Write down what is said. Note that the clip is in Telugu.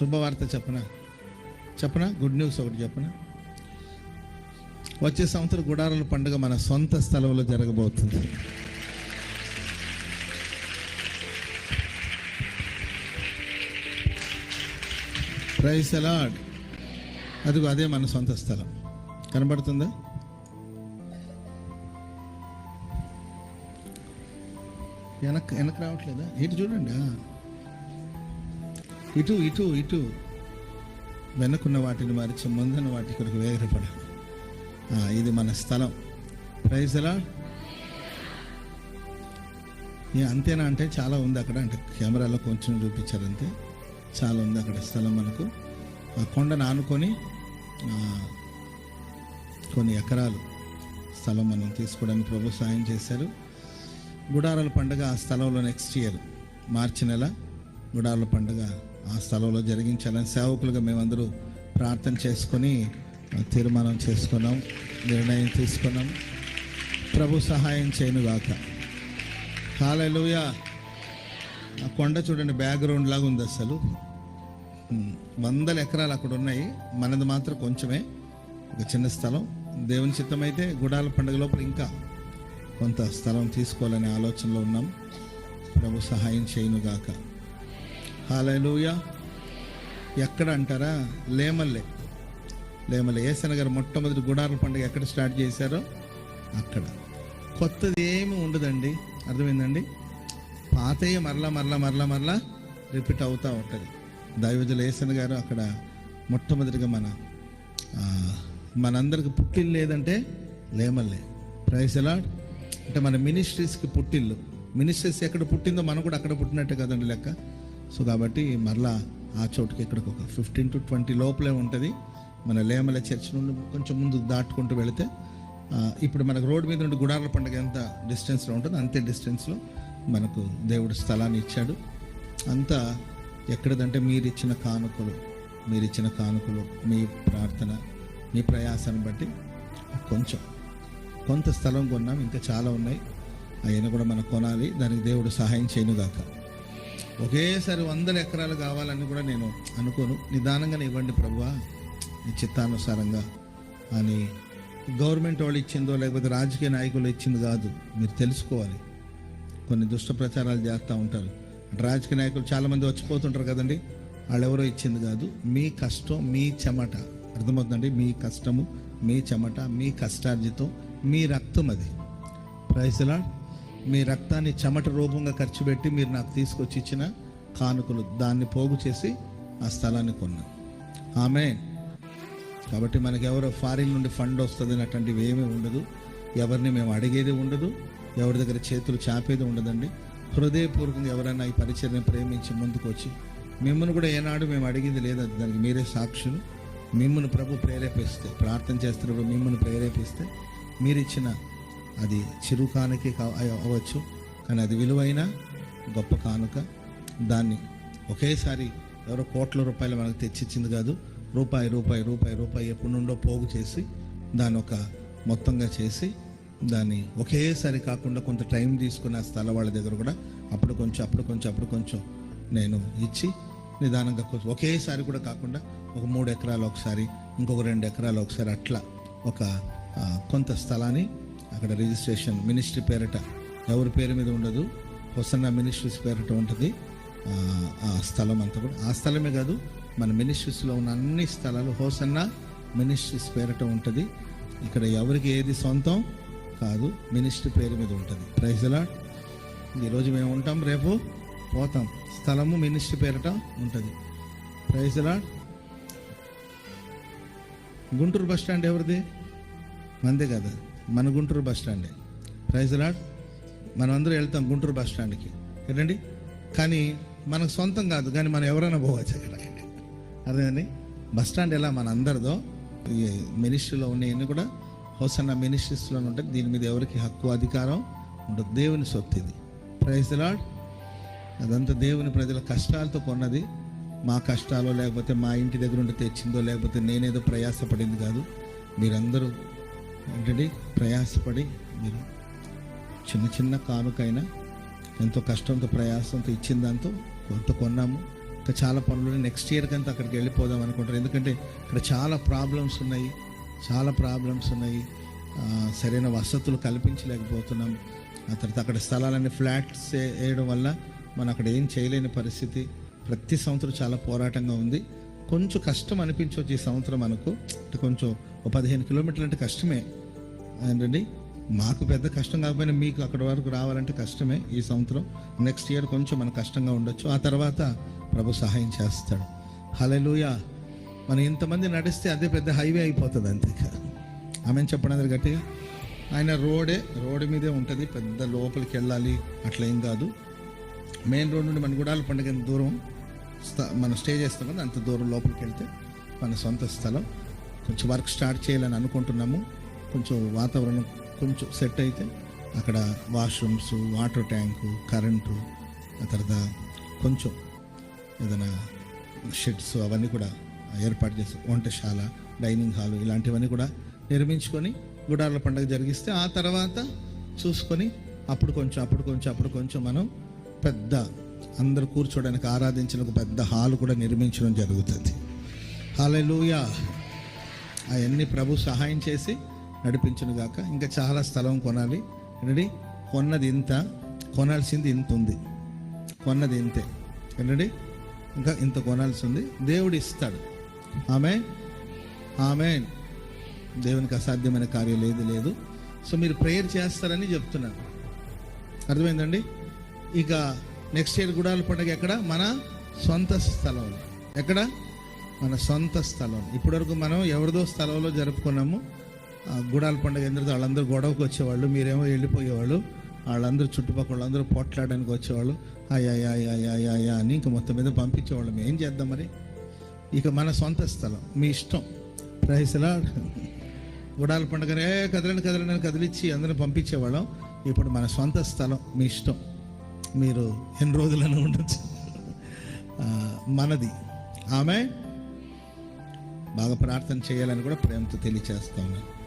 శుభవార్త చెప్పనా? చెప్పనా? గుడ్ న్యూస్ ఒకటి చెప్పనా? వచ్చే సంవత్సరం గుడారాల పండుగ మన సొంత స్థలంలో జరగబోతుంది. ప్రైస్ అలాడ్ అదిగో అదే మన సొంత స్థలం. కనబడుతుందా? వెనక్ వెనక రావట్లేదా? ఇటు చూడండి ఇటు ఇటు ఇటు. వెనకున్న వాటిని మరిచి ముందున్న వాటి కొరకు వేగరపడ ఇది మన స్థలం. ప్రైజ్ ఎలా ఏ అంతేనా అంటే చాలా ఉంది అక్కడ. అంటే కెమెరాలో కొంచెం చూపించారు అంతే చాలా ఉంది అక్కడ స్థలం మనకు. ఆ కొండను ఆనుకొని కొన్ని ఎకరాలు స్థలం మనం తీసుకోవడానికి ప్రభు సాయం చేశారు. గుడారాల పండుగ ఆ స్థలంలో నెక్స్ట్ ఇయర్ మార్చి నెల గుడారాల పండుగ ఆ స్థలంలో జరిగించాలని సేవకులుగా మేమందరూ ప్రార్థన చేసుకొని తీర్మానం చేసుకున్నాం నిర్ణయం తీసుకున్నాం. ప్రభు సహాయం చేయను గాక. హాలూయ ఆ కొండ చూడండి బ్యాక్గ్రౌండ్ లాగా ఉంది అసలు. వందల ఎకరాలు అక్కడ ఉన్నాయి. మనది మాత్రం కొంచెమే. ఒక చిన్న స్థలం. దేవుని చిత్తం అయితే గుడాల పండుగ లోపల ఇంకా కొంత స్థలం తీసుకోవాలనే ఆలోచనలో ఉన్నాం. ప్రభు సహాయం చేయను గాక. హాలూయ ఎక్కడ అంటారా? లేమల్లే. లేమల్లే. ఏసన గారు మొట్టమొదటి గుడారుల పండుగ ఎక్కడ స్టార్ట్ చేశారో అక్కడ. కొత్తది ఏమి ఉండదండి. అర్థమైందండి? పాతయ్య మరలా మరలా మరలా మరలా రిపీట్ అవుతూ ఉంటుంది. దైవజులు ఏసన్ గారు అక్కడ మొట్టమొదటిగా మన మనందరికి పుట్టిల్లు లేదంటే లేమల్లే. ప్రైస్ ఎలా అంటే మన మినిస్ట్రీస్కి పుట్టిల్లు. మినిస్ట్రీస్ ఎక్కడ పుట్టిందో మనం కూడా అక్కడ పుట్టినట్టే కదండి లెక్క. సో కాబట్టి మరలా ఆ చోటుకి ఇక్కడికి ఒక ఫిఫ్టీన్ టు ట్వంటీ లోపలే ఉంటుంది. మన లేమల చర్చ్ నుండి కొంచెం ముందు దాటుకుంటూ వెళితే ఇప్పుడు మనకు రోడ్డు మీద నుండి గుడార్ల పండుగ ఎంత డిస్టెన్స్లో ఉంటుందో అంతే డిస్టెన్స్లో మనకు దేవుడు స్థలాన్ని ఇచ్చాడు. అంతా ఎక్కడదంటే మీరు ఇచ్చిన కానుకలు మీరు ఇచ్చిన కానుకలు మీ ప్రార్థన మీ ప్రయాసాన్ని బట్టి కొంచెం కొంత స్థలం కొన్నాం ఇంకా చాలా ఉన్నాయి. అవన్నీ కూడా మనం కొనాలి దానికి దేవుడు సహాయం చేయనుగాక ఒకేసారి వందల ఎకరాలు కావాలని కూడా నేను అనుకోను. నిదానంగానే ఇవ్వండి ప్రభువా. నీ చిత్తానుసారంగా అని గవర్నమెంట్ వాళ్ళు ఇచ్చిందో లేకపోతే రాజకీయ నాయకులు ఇచ్చింది కాదు. మీరు తెలుసుకోవాలి. కొన్ని దుష్ట ప్రచారాలు చేస్తూ ఉంటారు. రాజకీయ నాయకులు చాలామంది వచ్చిపోతుంటారు కదండి. వాళ్ళు ఎవరో ఇచ్చింది కాదు. మీ కష్టం మీ చెమట. అర్థమవుతుందండి? మీ కష్టము మీ చెమట మీ కష్టార్జితం మీ రక్తం అది. ప్రైజ్లా మీ రక్తాన్ని చెమట రూపంగా ఖర్చు పెట్టి మీరు నాకు తీసుకొచ్చి ఇచ్చిన కానుకలు దాన్ని పోగు చేసి ఆ స్థలాన్ని కొన్నా. ఆమె కాబట్టి మనకి ఎవరో ఫారిన్ నుండి ఫండ్ వస్తుంది అటువంటివి ఏమీ ఉండదు. ఎవరిని మేము అడిగేది ఉండదు. ఎవరి దగ్గర చేతులు చాపేది ఉండదండి. హృదయపూర్వకంగా ఎవరైనా ఈ పరిచయం ప్రేమించి ముందుకు వచ్చి మిమ్మల్ని కూడా ఏనాడు మేము అడిగింది లేదు దానికి మీరే సాక్షులు. మిమ్మల్ని ప్రభు ప్రేరేపిస్తే ప్రార్థన చేస్తున్నప్పుడు మిమ్మల్ని ప్రేరేపిస్తే మీరు ఇచ్చిన అది చిరు కానుకే అవ్వచ్చు. కానీ అది విలువైన గొప్ప కానుక. దాన్ని ఒకేసారి ఎవరో కోట్ల రూపాయలు మనకు తెచ్చిచ్చింది కాదు. రూపాయి రూపాయి రూపాయి రూపాయి ఎప్పటి నుండో పోగు చేసి దాన్ని ఒక మొత్తంగా చేసి దాన్ని ఒకేసారి కాకుండా కొంత టైం తీసుకుని ఆ స్థల వాళ్ళ దగ్గర కూడా అప్పుడు కొంచెం అప్పుడు కొంచెం అప్పుడు కొంచెం నేను ఇచ్చి నిదానంగా ఒకేసారి కూడా కాకుండా ఒక మూడు ఎకరాలు ఒకసారి ఇంకొక రెండు ఎకరాలు ఒకసారి అట్లా ఒక కొంత స్థలాన్ని అక్కడ రిజిస్ట్రేషన్ మినిస్ట్రీ పేరిట ఎవరి పేరు మీద ఉండదు హొసన్న మినిస్ట్రీస్ పేరిట ఉంటుంది. ఆ, స్థలం అంతా కూడా. ఆ స్థలమే కాదు మన మినిస్ట్రీస్లో ఉన్న అన్ని స్థలాలు హోసన్న మినిస్ట్రీస్ పేరిట ఉంటుంది. ఇక్కడ ఎవరికి ఏది సొంతం కాదు మినిస్ట్రీ పేరు మీద ఉంటుంది. ప్రైజ్లా ఈరోజు మేము ఉంటాం రేపు పోతాం. స్థలము మినిస్ట్రీ పేరిట ఉంటుంది. ప్రైజ్లా గుంటూరు బస్ స్టాండ్ ఎవరిది? మందే కదా. మన గుంటూరు బస్ స్టాండే. Praise lord. మనం అందరూ వెళ్తాం గుంటూరు బస్ స్టాండ్కి. ఏంటండి? కానీ మనకు సొంతం కాదు కానీ మనం ఎవరైనా పోవచ్చు అక్కడ. అర్థమైంది బస్ స్టాండ్ ఎలా మన అందరిదో మినిస్ట్రీలో ఉన్నాయన్నీ కూడా హోసన్న మినిస్ట్రీస్లో ఉంటాయి. దీని మీద ఎవరికి హక్కు అధికారం ఉండదు. దేవుని సొత్తు ఇది. Praise lord. అదంతా దేవుని ప్రజల కష్టాలతో కొన్నది. మా కష్టాలో లేకపోతే మా ఇంటి దగ్గర ఉండి తెచ్చిందో లేకపోతే నేనేదో ప్రయాసపడింది కాదు. మీరందరూ ఏంటండి ప్రయాసపడి మీరు చిన్న చిన్న కానుకైనా ఎంతో కష్టంతో ప్రయాసంతో ఇచ్చిన దాంతో కొంత కొన్నాము. ఇంకా చాలా పనులు నెక్స్ట్ ఇయర్ కంతా అక్కడికి వెళ్ళిపోదాం అనుకుంటారు. ఎందుకంటే ఇక్కడ చాలా ప్రాబ్లమ్స్ ఉన్నాయి. చాలా ప్రాబ్లమ్స్ ఉన్నాయి. సరైన వసతులు కల్పించలేకపోతున్నాం. ఆ తర్వాత అక్కడ స్థలాలన్నీ ఫ్లాట్స్ వేయడం వల్ల మనం అక్కడ ఏం చేయలేని పరిస్థితి. ప్రతి సంవత్సరం చాలా పోరాటంగా ఉంది. కొంచెం కష్టం అనిపించవచ్చు ఈ సంవత్సరం మనకు అంటే కొంచెం ఒక పదిహేను కిలోమీటర్లు అంటే కష్టమే. ఏంటండి మాకు పెద్ద కష్టం కాకపోయినా మీకు అక్కడ వరకు రావాలంటే కష్టమే ఈ సంవత్సరం. నెక్స్ట్ ఇయర్ కొంచెం మనకు కష్టంగా ఉండొచ్చు. ఆ తర్వాత ప్రభు సహాయం చేస్తాడు. హలెలుయ మనం ఇంతమంది నడిస్తే అదే పెద్ద హైవే అయిపోతుంది అంతే ఆమె చెప్పండి అందరు గట్టిగా. ఆయన రోడే రోడ్డు మీదే ఉంటుంది పెద్ద లోపలికి వెళ్ళాలి అట్లా ఏం కాదు. మెయిన్ రోడ్ నుండి మన గుడాల పండుగ ఎంత దూరం? మనం స్టే చేస్తాం కదా అంత దూరం లోపలికి వెళ్తే మన సొంత స్థలం. కొంచెం వర్క్ స్టార్ట్ చేయాలని అనుకుంటున్నాము. కొంచెం వాతావరణం కొంచెం సెట్ అయితే అక్కడ వాష్రూమ్స్ వాటర్ ట్యాంకు కరెంటు ఆ తర్వాత కొంచెం ఏదైనా షెడ్స్ అవన్నీ కూడా ఏర్పాటు చేసి వంటశాల డైనింగ్ హాల్ ఇలాంటివన్నీ కూడా నిర్మించుకొని గుడార్ల పండుగ జరిగిస్తే ఆ తర్వాత చూసుకొని అప్పుడు కొంచెం అప్పుడు కొంచెం అప్పుడు కొంచెం మనం పెద్ద అందరు కూర్చోడానికి ఆరాధించిన ఒక పెద్ద హాల్ కూడా నిర్మించడం జరుగుతుంది. హాలూయా అవన్నీ ప్రభు సహాయం చేసి నడిపించును గాక. ఇంకా చాలా స్థలం కొనాలి. ఏంటండి కొన్నది ఇంత. కొనాల్సింది ఇంత ఉంది. కొన్నది ఇంతే. ఏంటండి ఇంకా ఇంత కొనాల్సి ఉంది. దేవుడు ఇస్తాడు. ఆమె ఆమె దేవునికి అసాధ్యమైన కార్యం లేదు లేదు. సో మీరు ప్రేయర్ చేస్తారని చెప్తున్నాను అర్థమైందండి? ఇక నెక్స్ట్ ఇయర్ గుడాల పండుగ ఎక్కడ? మన సొంత స్థలంలో. ఎక్కడ? మన సొంత స్థలం ఇప్పటివరకు మనం ఎవరిదో స్థలంలో జరుపుకున్నాము. ఆ గుడాల పండుగ ఎందుకంటే వాళ్ళందరూ గొడవకు వచ్చేవాళ్ళు మీరేమో వెళ్ళిపోయేవాళ్ళు. వాళ్ళందరూ చుట్టుపక్కల అందరూ పోట్లాడడానికి వచ్చేవాళ్ళు. అయ్యా అని ఇంక మొత్తం మీద పంపించేవాళ్ళం. ఏం చేద్దాం మరి? ఇక మన సొంత స్థలం మీ ఇష్టం. ప్రైస్లా గుడాల పండుగనే కదలని కదలని అని కదిలిచ్చి అందరిని పంపించేవాళ్ళం. ఇప్పుడు మన సొంత స్థలం మీ ఇష్టం. మీరు ఎన్ని రోజులను ఉండొచ్చు. మనది. ఆమె బాగా ప్రార్థన చేయాలని కూడా ప్రేమతో తెలియచేస్తా ఉన్నాను